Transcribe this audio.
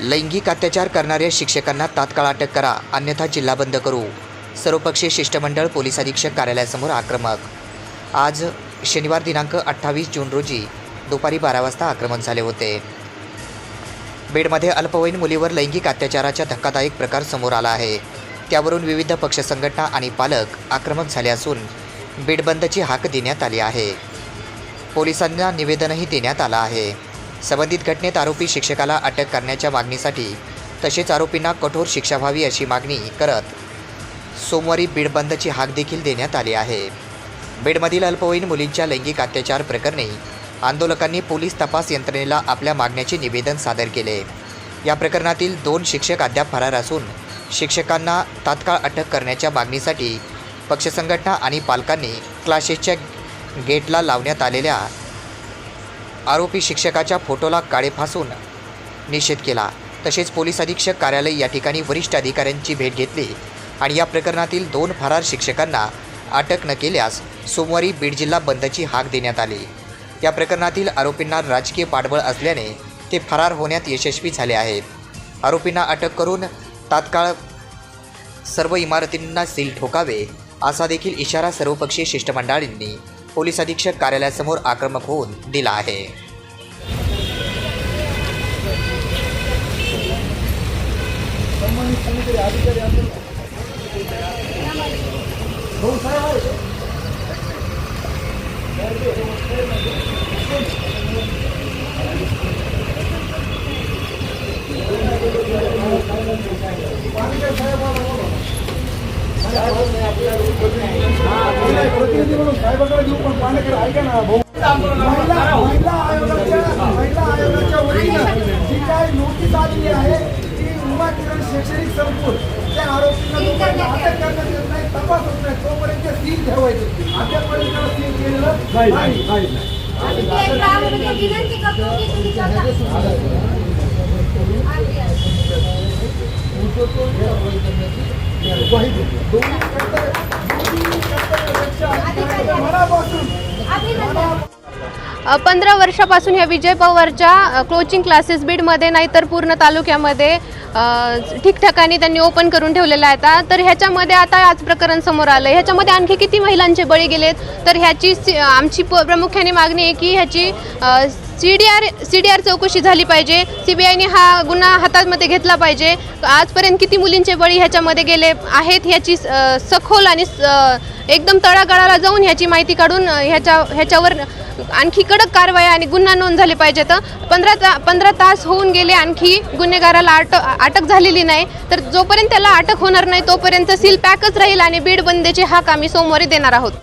लैंगिक अत्याचार करणाऱ्या शिक्षकांना तात्काळ अटक करा अन्यथा जिल्हा बंद करू. सर्वपक्षीय शिष्टमंडळ पोलीस अधीक्षक कार्यालयासमोर आक्रमक. आज शनिवार दिनांक अठ्ठावीस जून रोजी दुपारी बारा वाजता आक्रमक झाले होते. बीडमध्ये अल्पवयीन मुलीवर लैंगिक अत्याचाराचा धक्कादायक प्रकार समोर आला आहे. त्यावरून विविध पक्ष संघटना आणि पालक आक्रमक झाले असून बीड बंदची हाक देण्यात आली आहे. पोलिसांना निवेदनही देण्यात आलं आहे. संबंधित घटनेत आरोपी शिक्षकाला अटक करण्याच्या मागणीसाठी तसेच आरोपींना कठोर शिक्षा व्हावी अशी मागणी करत सोमवारी बीड बंदची हाक देखील देण्यात आली आहे. बीडमधील अल्पवयीन मुलींच्या लैंगिक अत्याचार प्रकरणी आंदोलकांनी पोलीस तपास यंत्रणेला आपल्या मागण्याचे निवेदन सादर केले. या प्रकरणातील दोन शिक्षक अद्याप फरार असून शिक्षकांना तात्काळ अटक करण्याच्या मागणीसाठी पक्ष संघटना आणि पालकांनी क्लासेसच्या गेटला लावण्यात आलेल्या आरोपी शिक्षकाच्या फोटोला काळे फासून निषेध केला. तसेच पोलीस अधीक्षक कार्यालय या ठिकाणी वरिष्ठ अधिकाऱ्यांची भेट घेतली आणि या प्रकरणातील दोन फरार शिक्षकांना अटक न केल्यास सोमवारी बीड जिल्हा बंदची हाक देण्यात आली. या प्रकरणातील आरोपींना राजकीय पाठबळ असल्याने ते फरार होण्यात यशस्वी झाले आहेत. आरोपींना अटक करून तात्काळ सर्व इमारतींना सील ठोकावे असा देखील इशारा सर्वपक्षीय शिष्टमंडळांनी पोलीस अधीक्षक कार्यालयासमोर आक्रमक होऊन दिला आहे. साहेबांकडे घेऊ पण ऐका ना भाऊ महिला महिला आयोगाच्या महिला आयोगाच्या वतीनं जी काय नोटीस आलेली आहे ती उमा किरण शैक्षणिक संकुल त्या आरोपींना जोपर्यंत अटक करण्यात येत नाही तपास होत नाही तोपर्यंत सील ठेवायचे अद्यापर्यंत त्याला सील केलेलं नाही नाही पंधरा वर्षापासून ह्या विजय पवारच्या क्लोचिंग क्लासेस बीडमध्ये नाही तर पूर्ण तालुक्यामध्ये ठिकठिकाणी त्यांनी ओपन करून ठेवलेला आहे आता तर ह्याच्यामध्ये आता आज प्रकरण समोर आलं ह्याच्यामध्ये आणखी किती महिलांचे बळी गेलेत? तर ह्याची सी- आमची प- प्रामुख्याने मागणी आहे की ह्याची C D R C D R चौकशी झाली पाहिजे. सी बी आयने हा गुन्हा हातामध्ये घेतला पाहिजे. आजपर्यंत किती मुलींचे बळी ह्याच्यामध्ये गेले आहेत ह्याची सखोल आणि एकदम तळागाळाला जाऊन ह्याची माहिती काढून ह्याच्या ह्याच्यावर आणखी कडक कारवाई आणि गुन्हा नोंद झाले पाहिजे तर पंधरा ता पंधरा तास होऊन गेले आणखी गुन्हेगाराला अटक अटक झालेली नाही. तर जोपर्यंत त्याला अटक होणार नाही तोपर्यंत सील पॅकच राहील आणि बीड बंदेचे हाक आम्ही सोमवारी देणार आहोत.